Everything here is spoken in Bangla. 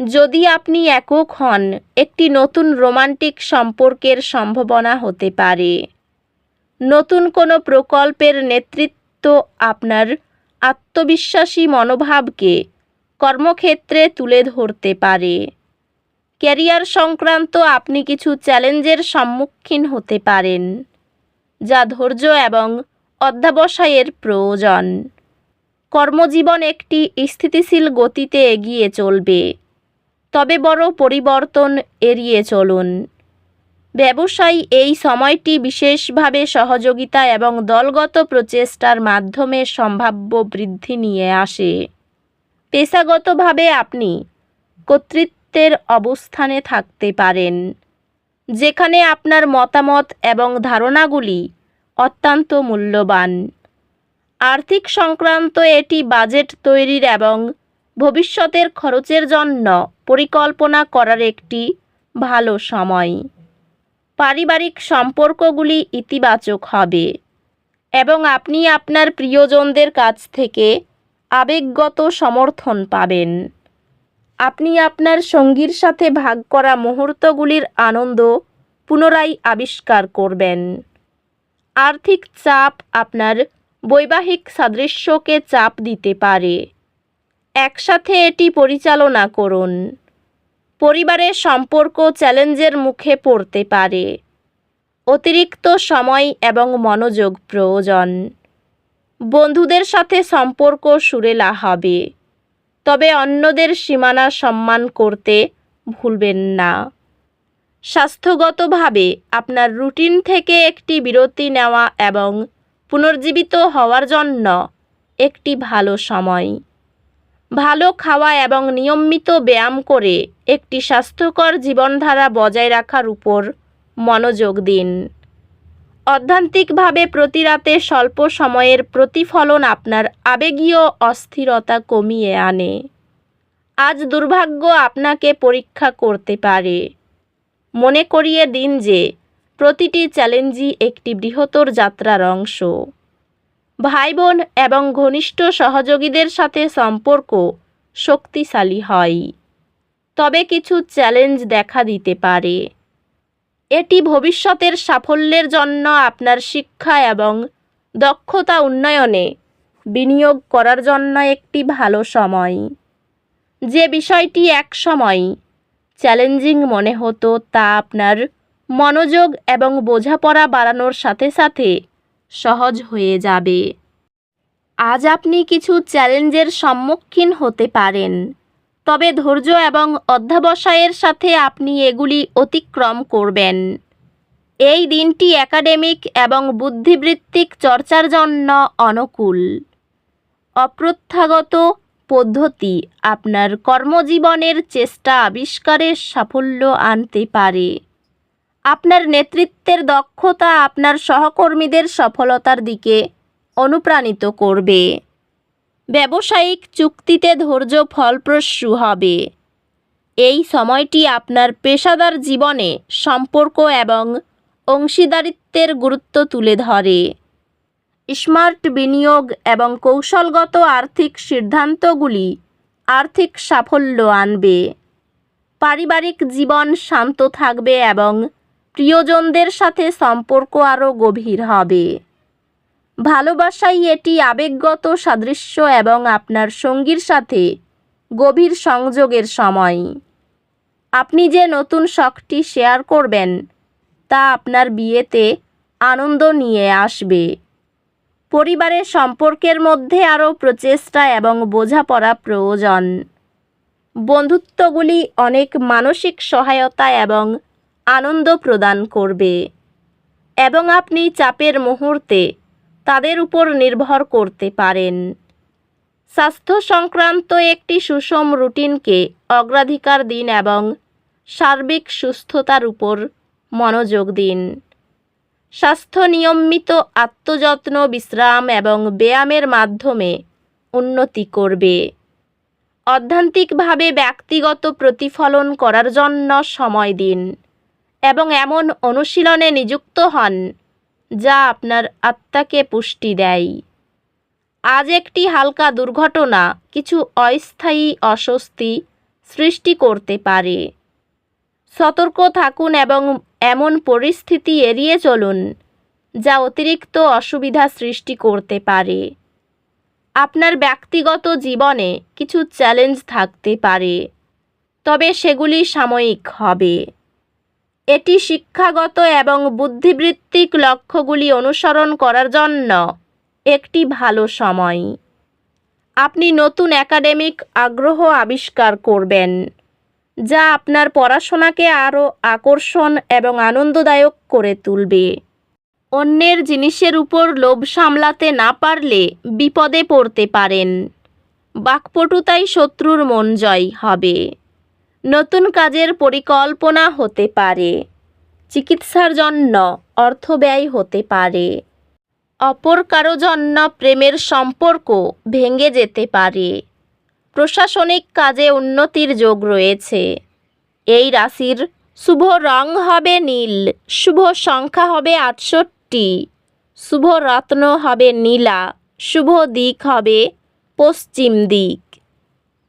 যদি আপনি একক হন, একটি নতুন রোমান্টিক সম্পর্কের সম্ভাবনা হতে পারে। নতুন কোনো প্রকল্পের নেতৃত্ব আপনার আত্মবিশ্বাসী মনোভাবকে কর্মক্ষেত্রে তুলে ধরতে পারে। ক্যারিয়ার সংক্রান্ত আপনি কিছু চ্যালেঞ্জের সম্মুখীন হতে পারেন, যা ধৈর্য এবং অধ্যাবসায়ের প্রয়োজন। কর্মজীবন একটি স্থিতিশীল গতিতে এগিয়ে চলবে। তবে বড় পরিবর্তন এড়িয়ে চলুন। ব্যবসায়ী এই সময়টি বিশেষভাবে সহযোগিতা এবং দলগত প্রচেষ্টার মাধ্যমে সম্ভাব্য বৃদ্ধি নিয়ে আসে। পেশাগতভাবে আপনি কর্তৃত্বের অবস্থানে থাকতে পারেন, যেখানে আপনার মতামত এবং ধারণাগুলি অত্যন্ত মূল্যবান। আর্থিক সংক্রান্ত এটি বাজেট তৈরির এবং ভবিষ্যতের খরচের জন্য পরিকল্পনা করার একটি ভালো সময়। পারিবারিক সম্পর্কগুলি ইতিবাচক হবে এবং আপনি আপনার প্রিয়জনদের কাছ থেকে আবেগগত সমর্থন পাবেন। আপনি আপনার সঙ্গীর সাথে ভাগ করা মুহূর্তগুলির আনন্দ পুনরায় আবিষ্কার করবেন। আর্থিক চাপ আপনার বৈবাহিক সাদৃশ্যকে চাপ দিতে পারে। একসাথে এটি পরিচালনা করুন। পরিবারের সম্পর্ক চ্যালেঞ্জের মুখে পড়তে পারে। অতিরিক্ত সময় এবং মনোযোগ প্রয়োজন। বন্ধুদের সাথে সম্পর্ক সুরেলা হবে। তবে অন্যদের সীমানা সম্মান করতে ভুলবেন না। স্বাস্থ্যগতভাবে আপনার রুটিন থেকে একটি বিরতি নেওয়া এবং পুনর্জীবিত হওয়ার জন্য একটি ভালো সময়। ভালো খাওয়া এবং নিয়মিত ব্যায়াম করে একটি স্বাস্থ্যকর জীবনধারা বজায় রাখার উপর মনোযোগ দিন। অধ্যান্তিকভাবে প্রতি রাতে স্বল্প সময়ের প্রতিফলন আপনার আবেগীয় অস্থিরতা কমিয়ে আনে। আজ দুর্ভাগ্য আপনাকে পরীক্ষা করতে পারে। মনে করিয়ে দিন যে, প্রতিটি চ্যালেঞ্জই একটি বৃহত্তর যাত্রার অংশ। ভাই বোন এবং ঘনিষ্ঠ সহযোগীদের সাথে সম্পর্ক শক্তিশালী হয়। তবে কিছু চ্যালেঞ্জ দেখা দিতে পারে। এটি ভবিষ্যতের সাফল্যের জন্য আপনার শিক্ষা এবং দক্ষতা উন্নয়নে বিনিয়োগ করার জন্য একটি ভালো সময়। যে বিষয়টি এক সময় চ্যালেঞ্জিং মনে হতো তা আপনার মনোযোগ এবং বোঝাপড়া বাড়ানোর সাথে সাথে সহজ হয়ে যাবে। আজ আপনি কিছু চ্যালেঞ্জের সম্মুখীন হতে পারেন। তবে ধৈর্য এবং অধ্যাবসায়ের সাথে আপনি এগুলি অতিক্রম করবেন। এই দিনটি একাডেমিক এবং বুদ্ধিবৃত্তিক চর্চার জন্য অনুকূল। অপ্রত্যাগত পদ্ধতি আপনার কর্মজীবনের চেষ্টা আবিষ্কারের সাফল্য আনতে পারে। আপনার নেতৃত্বের দক্ষতা আপনার সহকর্মীদের সফলতার দিকে অনুপ্রাণিত করবে। ব্যবসায়িক চুক্তিতে ধৈর্য ফলপ্রসূ হবে। এই সময়টি আপনার পেশাদার জীবনে সম্পর্ক এবং অংশীদারিত্বের গুরুত্ব তুলে ধরে। স্মার্ট বিনিয়োগ এবং কৌশলগত আর্থিক সিদ্ধান্তগুলি আর্থিক সাফল্য আনবে। পারিবারিক জীবন শান্ত থাকবে এবং প্রিয়জনদের সাথে সম্পর্ক আরও গভীর হবে। ভালোবাসাই এটি আবেগগত সাদৃশ্য এবং আপনার সঙ্গীর সাথে গভীর সংযোগের সময়। আপনি যে নতুন শখটি শেয়ার করবেন, তা আপনার বিয়েতে আনন্দ নিয়ে আসবে। পরিবারের সম্পর্কের মধ্যে আরও প্রচেষ্টা এবং বোঝাপড়া প্রয়োজন। বন্ধুত্বগুলি অনেক মানসিক সহায়তা এবং আনন্দ প্রদান করবে। এবং আপনি চাপের মুহূর্তে তাদের উপর নির্ভর করতে পারেন। স্বাস্থ্য সংক্রান্ত একটি সুষম রুটিনকে অগ্রাধিকার দিন এবং সার্বিক সুস্থতার উপর মনোযোগ দিন। স্বাস্থ্য নিয়মিত আত্মযত্ন, বিশ্রাম এবং ব্যায়ামের মাধ্যমে উন্নতি করবে। অধ্যান্তিকভাবে ব্যক্তিগত প্রতিফলন করার জন্য সময় দিন। এবং এমন অনুশীলনে নিযুক্ত হন, যা আপনার আত্মাকে পুষ্টি দেয়। আজ একটি হালকা দুর্ঘটনা কিছু অস্থায়ী অস্বস্তি সৃষ্টি করতে পারে। সতর্ক থাকুন এবং এমন পরিস্থিতি এড়িয়ে চলুন, যা অতিরিক্ত অসুবিধা সৃষ্টি করতে পারে। আপনার ব্যক্তিগত জীবনে কিছু চ্যালেঞ্জ থাকতে পারে, তবে সেগুলি সাময়িক হবে। এটি শিক্ষাগত এবং বুদ্ধিবৃত্তিক লক্ষ্যগুলি অনুসরণ করার জন্য একটি ভালো সময়। আপনি নতুন একাডেমিক আগ্রহ আবিষ্কার করবেন, যা আপনার পড়াশোনাকে আরও আকর্ষণ এবং আনন্দদায়ক করে তুলবে। অন্যের জিনিসের উপর লোভ সামলাতে না পারলে বিপদে পড়তে পারেন। বাকপটুতাই শত্রুর মন জয় হবে। নতুন কাজের পরিকল্পনা হতে পারে। চিকিৎসার জন্য অর্থ ব্যয় হতে পারে। অপর কারও জন্য প্রেমের সম্পর্ক ভেঙে যেতে পারে। প্রশাসনিক কাজে উন্নতির যোগ রয়েছে। এই রাশির শুভ রং হবে নীল, শুভ সংখ্যা হবে আটষট্টি, শুভ রত্ন হবে নীলা, শুভ দিক হবে পশ্চিম দিক।